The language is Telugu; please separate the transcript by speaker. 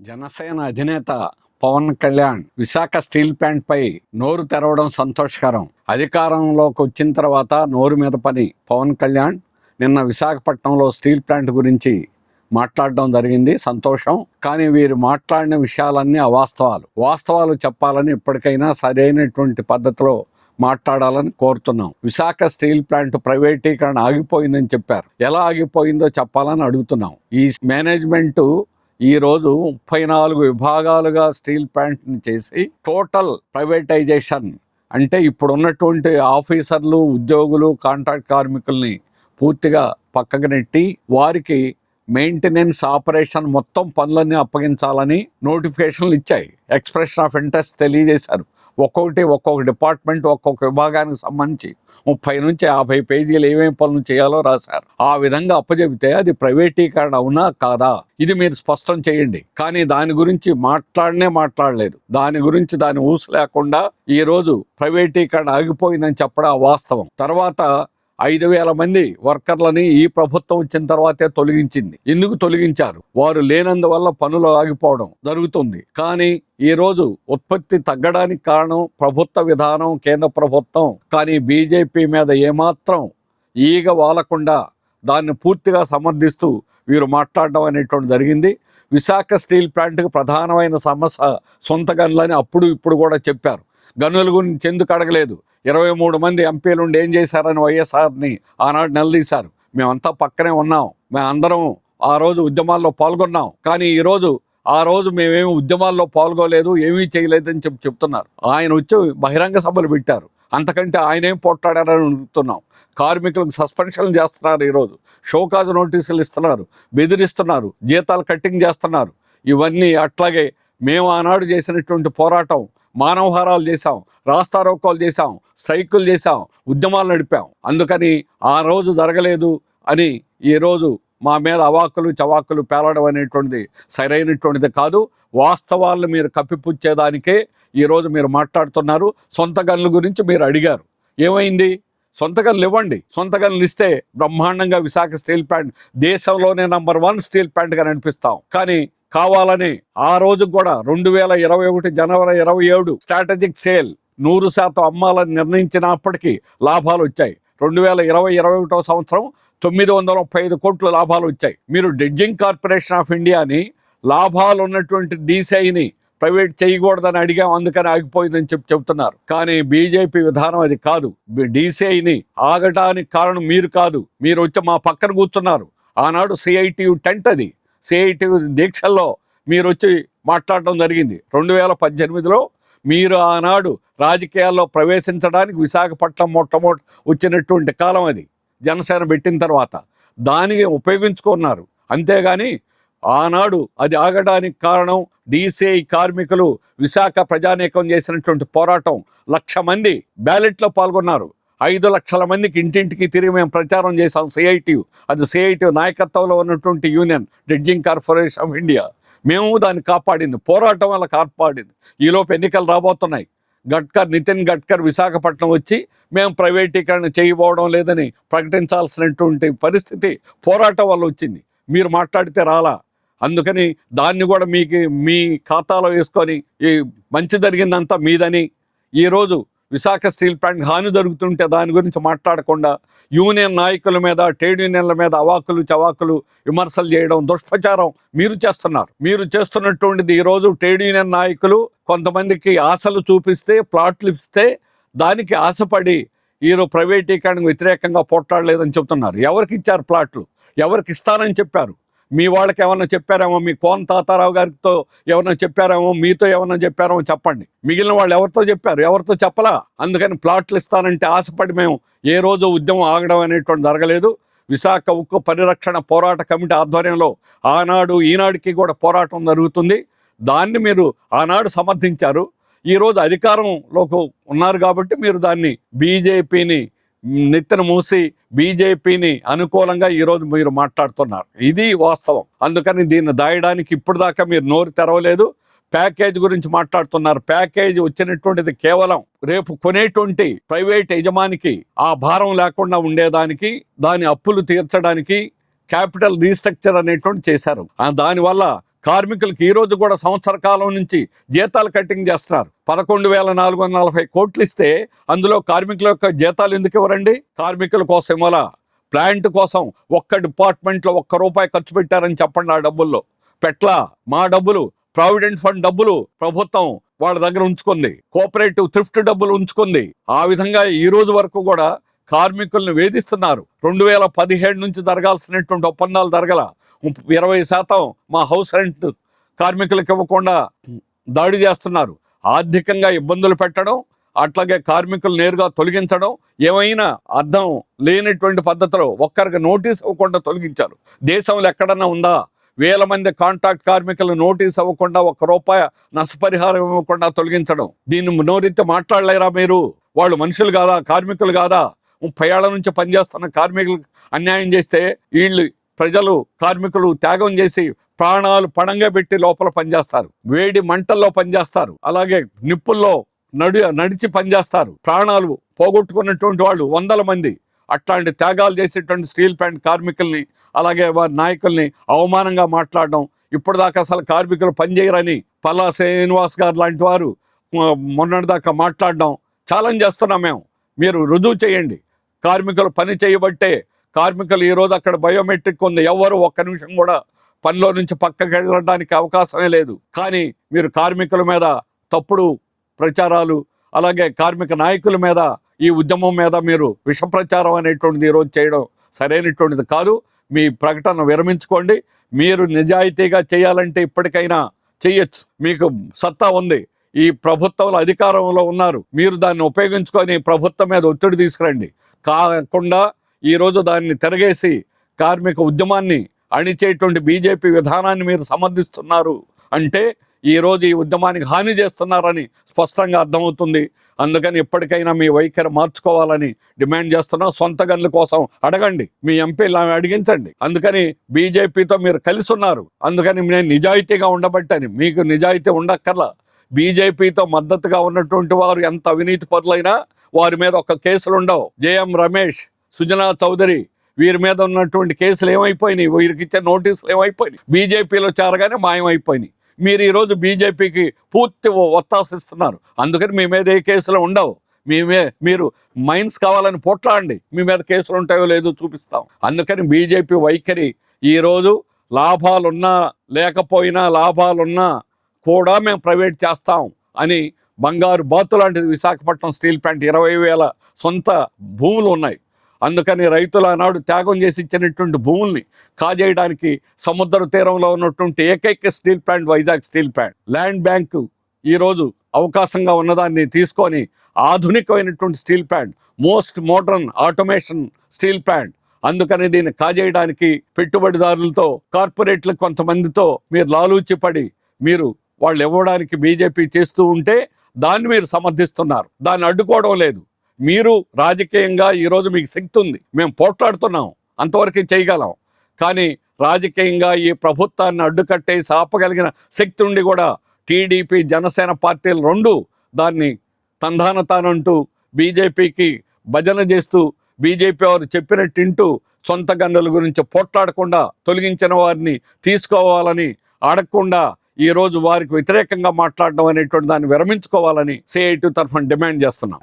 Speaker 1: జనసేన అధినేత పవన్ కళ్యాణ్ విశాఖ స్టీల్ ప్లాంట్ పై నోరు తెరవడం సంతోషకరం. అధికారంలోకి వచ్చిన తర్వాత నోరు మీద పని పవన్ కళ్యాణ్ నిన్న విశాఖపట్నంలో స్టీల్ ప్లాంట్ గురించి మాట్లాడడం జరిగింది. సంతోషం. కానీ వీరు మాట్లాడిన విషయాలన్నీ అవాస్తవాలు. వాస్తవాలు చెప్పాలని ఇప్పటికైనా సరైనటువంటి పద్ధతిలో మాట్లాడాలని కోరుతున్నాం. విశాఖ స్టీల్ ప్లాంట్ ప్రైవేటీకరణ ఆగిపోయిందని చెప్పారు. ఎలా ఆగిపోయిందో చెప్పాలని అడుగుతున్నాం. ఈ మేనేజ్మెంటు ఈరోజు ముప్పై నాలుగు విభాగాలుగా స్టీల్ ప్లాంట్ని చేసి టోటల్ ప్రైవేటైజేషన్. అంటే ఇప్పుడు ఉన్నటువంటి ఆఫీసర్లు ఉద్యోగులు కాంట్రాక్ట్ కార్మికుల్ని పూర్తిగా పక్కకు నెట్టి వారికి మెయింటెనెన్స్ ఆపరేషన్ మొత్తం పనులన్నీ అప్పగించాలని నోటిఫికేషన్లు ఇచ్చాయి. ఎక్స్ప్రెషన్ ఆఫ్ ఇంట్రెస్ట్ తెలియజేశారు. ఒక్కొక్కటి ఒక్కొక్క డిపార్ట్మెంట్ ఒక్కొక్క విభాగానికి సంబంధించి ముప్పై నుంచి యాభై పేజీలు ఏమేమి పనులు చేయాలో రాశారు. ఆ విధంగా అప్పచెబితే అది ప్రైవేటీకరణ అవునా కాదా? ఇది మీరు స్పష్టం చేయండి. కానీ దాని గురించి మాట్లాడనే మాట్లాడలేదు. దాని గురించి దాని ఊసు లేకుండా ఈరోజు ప్రైవేటీకరణ ఆగిపోయిందని చెప్పడం వాస్తవం. తర్వాత ఐదు వేల మంది వర్కర్లని ఈ ప్రభుత్వం వచ్చిన తర్వాతే తొలగించింది. ఎందుకు తొలగించారు? వారు లేనందువల్ల పనులు ఆగిపోవడం జరుగుతుంది. కానీ ఈ రోజు ఉత్పత్తి తగ్గడానికి కారణం ప్రభుత్వ విధానం కేంద్ర ప్రభుత్వం. కానీ బీజేపీ మీద ఏమాత్రం ఈగ వాలకుండా దాన్ని పూర్తిగా సమర్థిస్తూ వీరు మాట్లాడడం అనేటువంటి జరిగింది. విశాఖ స్టీల్ ప్లాంట్కి ప్రధానమైన సమస్య సొంత గనులని అప్పుడు ఇప్పుడు కూడా చెప్పారు. గనుల గురించి ఎందుకు అడగలేదు? ఇరవై మూడు మంది ఎంపీలు ఉండి ఏం చేశారని వైఎస్ఆర్ని ఆనాడు నిలదీశారు. మేమంతా పక్కనే ఉన్నాం. మేమందరం ఆ రోజు ఉద్యమాల్లో పాల్గొన్నాం. కానీ ఈరోజు ఆ రోజు మేమేమి ఉద్యమాల్లో పాల్గొలేదు ఏమీ చేయలేదని చెప్పి చెప్తున్నారు. ఆయన వచ్చి బహిరంగ సభలు పెట్టారు. అంతకంటే ఆయన ఏం పోట్లాడారని అడుగుతున్నాం కార్మికులకు సస్పెన్షన్లు చేస్తున్నారు ఈరోజు షోకాజ్ నోటీసులు ఇస్తున్నారు. బెదిరిస్తున్నారు. జీతాలు కట్టింగ్ చేస్తున్నారు. ఇవన్నీ అట్లాగే మేము ఆనాడు చేసినటువంటి పోరాటం మానవహారాలు చేశాం రాస్తారోకోలు చేశాం సైకిల్ చేశాం ఉద్యమాలు నడిపాం. అందుకని ఆ రోజు జరగలేదు అని ఈ రోజు మా మీద అవాకులు చవాకులు పేలడం అనేటువంటిది సరైనటువంటిది కాదు. వాస్తవాలను మీరు కప్పిపుచ్చేదానికే ఈరోజు మీరు మాట్లాడుతున్నారు. సొంత గన్ల గురించి మీరు అడిగారు. ఏమైంది? సొంత గన్లు ఇవ్వండి. సొంత గన్లు ఇస్తే బ్రహ్మాండంగా విశాఖ స్టీల్ ప్లాంట్ దేశంలోనే నంబర్ వన్ స్టీల్ ప్లాంట్గా నడిపిస్తాం కానీ కావాలని ఆ రోజు కూడా రెండు వేల ఇరవై ఒకటి జనవరి ఇరవై ఏడు స్ట్రాటజిక్ సేల్ నూరు శాతం అమ్మాలని నిర్ణయించినప్పటికీ లాభాలు వచ్చాయి. రెండు వేల ఇరవై ఇరవై ఒకటో సంవత్సరం తొమ్మిది వందల ముప్పై ఐదు కోట్ల లాభాలు వచ్చాయి. మీరు డెడ్జింగ్ కార్పొరేషన్ ఆఫ్ ఇండియాని లాభాలు ఉన్నటువంటి డీసీఐని ప్రైవేట్ చేయకూడదని అడిగాం అందుకని ఆగిపోయిందని చెప్పి చెబుతున్నారు. కానీ బీజేపీ విధానం అది కాదు. డీసీఐని ఆగటానికి కారణం మీరు కాదు. మీరు వచ్చి మా పక్కన కూర్చున్నారు. ఆనాడు సిఐటియు టెంట్ అది. సేటి దీక్షల్లో మీరు వచ్చి మాట్లాడటం జరిగింది. రెండు వేల పద్దెనిమిదిలో మీరు ఆనాడు రాజకీయాల్లో ప్రవేశించడానికి విశాఖపట్నం మొట్టమొదటి వచ్చినటువంటి కాలం అది. జనసేన పెట్టిన తర్వాత. దానికి ఉపయోగించుకున్నారు. అంతేగాని ఆనాడు అది ఆగడానికి కారణం డీసీఐ కార్మికులు విశాఖ ప్రజానీకం చేసినటువంటి పోరాటం. లక్ష మంది బ్యాలెట్లో పాల్గొన్నారు. ఐదు లక్షల మందికి ఇంటింటికి తిరిగి మేము ప్రచారం చేశాం సిఐటియు అది సిఐటియు నాయకత్వంలో ఉన్నటువంటి union dredging corporation of India. మేము దాన్ని కాపాడింది పోరాటం వల్ల కాపాడింది. ఈలోపు ఎన్నికలు రాబోతున్నాయి. గడ్కర్ నితిన్ గడ్కర్ విశాఖపట్నం వచ్చి మేము ప్రైవేటీకరణ చేయబోవడం లేదని ప్రకటించాల్సినటువంటి పరిస్థితి పోరాటం వల్ల వచ్చింది. మీరు మాట్లాడితే రాలా. అందుకని దాన్ని కూడా మీకు మీ ఖాతాలో వేసుకొని ఈ మంచి జరిగిందంతా మీదని. ఈరోజు విశాఖ స్టీల్ ప్లాంట్ హాని జరుగుతుంటే దాని గురించి మాట్లాడకుండా యూనియన్ నాయకుల మీద ట్రేడ్ యూనియన్ల మీద అవాకులు చవాకులు విమర్శలు చేయడం దుష్ప్రచారం మీరు చేస్తున్నారు. మీరు చేస్తున్నటువంటిది ఈరోజు ట్రేడ్ యూనియన్ నాయకులు కొంతమందికి ఆశలు చూపిస్తే ప్లాట్లు ఇస్తే దానికి ఆశపడి ఈరోజు ప్రైవేటీకరణకు వ్యతిరేకంగా పోట్లాడలేదని చెబుతున్నారు. ఎవరికి ఇచ్చారు ప్లాట్లు? ఎవరికి ఇస్తానని చెప్పారు? మీ వాళ్ళకి ఏమన్నా చెప్పారేమో? మీ కోన తాతారావు గారితో ఏమన్నా చెప్పారేమో? మీతో ఏమన్నా చెప్పారేమో చెప్పండి. మిగిలిన వాళ్ళు ఎవరితో చెప్పారు? ఎవరితో చెప్పలా? అందుకని ప్లాట్లు ఇస్తానంటే ఆశపడి మేము ఏ రోజు ఉద్యమం ఆగడం అనేటువంటి జరగలేదు. విశాఖ ఉక్కు పరిరక్షణ పోరాట కమిటీ ఆధ్వర్యంలో ఆనాడు ఈనాడికి కూడా పోరాటం జరుగుతుంది. దాన్ని మీరు ఆనాడు సమర్థించారు. ఈరోజు అధికారంలోకి ఉన్నారు కాబట్టి మీరు దాన్ని బీజేపీని నెత్తిన మూసి బీజేపీని అనుకూలంగా ఈరోజు మీరు మాట్లాడుతున్నారు. ఇది వాస్తవం. అందుకని దీన్ని దాయడానికి ఇప్పుడు దాకా మీరు నోరు తెరవలేదు. ప్యాకేజ్ గురించి మాట్లాడుతున్నారు. ప్యాకేజ్ వచ్చినటువంటిది కేవలం రేపు కొనేటువంటి ప్రైవేట్ యజమానికి ఆ భారం లేకుండా ఉండేదానికి దాని అప్పులు తీర్చడానికి క్యాపిటల్ రీస్ట్రక్చర్ అనేటువంటి చేశారు. దానివల్ల కార్మికులకు ఈరోజు కూడా సంవత్సర కాలం నుంచి జీతాలు కటింగ్ చేస్తున్నారు. పదకొండు వేల నాలుగు వందల నలభై కోట్లు ఇస్తే అందులో కార్మికుల యొక్క జీతాలు ఎందుకు ఇవ్వరండి? కార్మికుల కోసం ఇవ్వాలా ప్లాంట్ కోసం ఒక్క డిపార్ట్మెంట్లో ఒక్క రూపాయి ఖర్చు పెట్టారని చెప్పండి ఆ డబ్బుల్లో. పెట్ల మా డబ్బులు ప్రావిడెంట్ ఫండ్ డబ్బులు ప్రభుత్వం వాళ్ళ దగ్గర ఉంచుకుంది. కోఆపరేటివ్ థ్రిఫ్ట్ డబ్బులు ఉంచుకుంది. ఆ విధంగా ఈ రోజు వరకు కూడా కార్మికుల్ని వేధిస్తున్నారు. రెండు వేల పదిహేడు నుంచి జరగాల్సినటువంటి ఒప్పందాలు జరగల. ఇరవై శాతం మా హౌస్ రెంట్ కార్మికులకు ఇవ్వకుండా దాడి చేస్తున్నారు. ఆర్థికంగా ఇబ్బందులు పెట్టడం అట్లాగే కార్మికులు నేరుగా తొలగించడం ఏమైనా అర్థం లేనటువంటి పద్ధతిలో ఒక్కరికి నోటీస్ ఇవ్వకుండా తొలగించారు. దేశంలో ఎక్కడన్నా ఉందా? వేల మంది కాంట్రాక్ట్ కార్మికులు నోటీస్ అవ్వకుండా ఒక్క రూపాయి నష్టపరిహారం ఇవ్వకుండా తొలగించడం. దీన్ని నోరెత్తి మాట్లాడలేరా మీరు? వాళ్ళు మనుషులు కాదా? కార్మికులు కాదా? ముప్పై ఏళ్ళ నుంచి పనిచేస్తున్న కార్మికులకు అన్యాయం చేస్తే వీళ్ళు ప్రజలు కార్మికులు త్యాగం చేసి ప్రాణాలు పణంగా పెట్టి లోపల పనిచేస్తారు. వేడి మంటల్లో పనిచేస్తారు. అలాగే నిప్పుల్లో నడి నడిచి పనిచేస్తారు. ప్రాణాలు పోగొట్టుకున్నటువంటి వాళ్ళు వందల మంది. అట్లాంటి త్యాగాలు చేసేటువంటి స్టీల్ ప్లాంట్ కార్మికుల్ని అలాగే వారి నాయకుల్ని అవమానంగా మాట్లాడడం. ఇప్పటిదాకా అసలు కార్మికులు పనిచేయరని పల్లా శ్రీనివాస్ గారు లాంటి వారు మొన్నటిదాకా మాట్లాడడం. ఛాలెంజ్ చేస్తున్నాం మేము. మీరు రుజువు చేయండి. కార్మికులు పని చేయబట్టే కార్మికులు ఈరోజు అక్కడ బయోమెట్రిక్ ఉంది. ఎవరు ఒక్క నిమిషం కూడా పనిలో నుంచి పక్కకి వెళ్ళడానికి అవకాశమే లేదు. కానీ మీరు కార్మికుల మీద తప్పుడు ప్రచారాలు అలాగే కార్మిక నాయకుల మీద ఈ ఉద్యమం మీద మీరు విష ప్రచారం అనేటువంటిది ఈరోజు చేయడం సరైనటువంటిది కాదు. మీ ప్రకటన విరమించుకోండి. మీరు నిజాయితీగా చేయాలంటే ఇప్పటికైనా చేయొచ్చు మీకు సత్తా ఉంది. ఈ ప్రభుత్వంలో అధికారంలో ఉన్నారు. మీరు దాన్ని ఉపయోగించుకొని ప్రభుత్వం మీద ఒత్తిడి తీసుకురండి. కాకుండా ఈరోజు దాన్ని తిరగేసి కార్మిక ఉద్యమాన్ని అణిచేటువంటి బీజేపీ విధానాన్ని మీరు సమర్థిస్తున్నారు అంటే ఈరోజు ఈ ఉద్యమానికి హాని చేస్తున్నారని స్పష్టంగా అర్థమవుతుంది. అందుకని ఎప్పటికైనా మీ వైఖరి మార్చుకోవాలని డిమాండ్ చేస్తున్నా. సొంత గన్ల కోసం అడగండి. మీ ఎంపీలు అడిగించండి. అందుకని బీజేపీతో మీరు కలిసి ఉన్నారు. అందుకని నేను నిజాయితీగా ఉండబట్టని. మీకు నిజాయితీ ఉండక్కర్లా. బీజేపీతో మద్దతుగా ఉన్నటువంటి వారు ఎంత అవినీతి పరులైనా వారి మీద ఒక కేసులు ఉండవు జేఎం రమేష్ సుజనా చౌదరి వీరి మీద ఉన్నటువంటి కేసులు ఏమైపోయినాయి? వీరికి ఇచ్చే నోటీసులు ఏమైపోయినాయి? బీజేపీలో చేరగానే మాయమైపోయినాయి. మీరు ఈరోజు బీజేపీకి పూర్తి ఒత్తాసిస్తున్నారు. అందుకని మీ మీద ఏ కేసులు ఉండవు. మీ మీరు మైన్స్ కావాలని పోట్లాడండి. మీ మీద కేసులు ఉంటాయో లేదో చూపిస్తాం. అందుకని బీజేపీ వైఖరి ఈరోజు లాభాలున్నా లేకపోయినా లాభాలున్నా కూడా మేము ప్రైవేట్ చేస్తాం అని బంగారు బాతు లాంటిది విశాఖపట్నం స్టీల్ ప్లాంట్ ఇరవై వేల సొంత భూములు ఉన్నాయి. అందుకని రైతులు ఆనాడు త్యాగం చేసి ఇచ్చినటువంటి భూముల్ని కాజేయడానికి సముద్ర తీరంలో ఉన్నటువంటి ఏకైక steel plant Vizag steel plant. Land bank ఈరోజు అవకాశంగా ఉన్నదాన్ని తీసుకొని ఆధునికమైనటువంటి steel plant most modern automation steel plant. అందుకని దీన్ని కాజేయడానికి పెట్టుబడిదారులతో కార్పొరేట్లు కొంతమందితో మీరు లాలూచిపడి మీరు వాళ్ళు ఇవ్వడానికి బీజేపీ చేస్తూ ఉంటే దాన్ని మీరు సమర్థిస్తున్నారు. దాన్ని అడ్డుకోవడం లేదు. మీరు రాజకీయంగా ఈరోజు మీకు శక్తి ఉంది. మేము పోట్లాడుతున్నాం అంతవరకు చేయగలం కానీ రాజకీయంగా ఈ ప్రభుత్వాన్ని అడ్డుకట్టేసి ఆపగలిగిన శక్తి ఉండి కూడా టీడీపీ జనసేన పార్టీలు రెండు దాన్ని తందాన తానంటూ బీజేపీకి భజన చేస్తూ బీజేపీ వారు చెప్పినట్టు వింటూ సొంత గన్నుల గురించి పోట్లాడకుండా తొలగించిన వారిని తీసుకోవాలని అడగకుండా ఈరోజు వారికి వ్యతిరేకంగా మాట్లాడడం అనేటువంటి దాన్ని విరమించుకోవాలని సిఐటి తరఫున డిమాండ్ చేస్తున్నాం.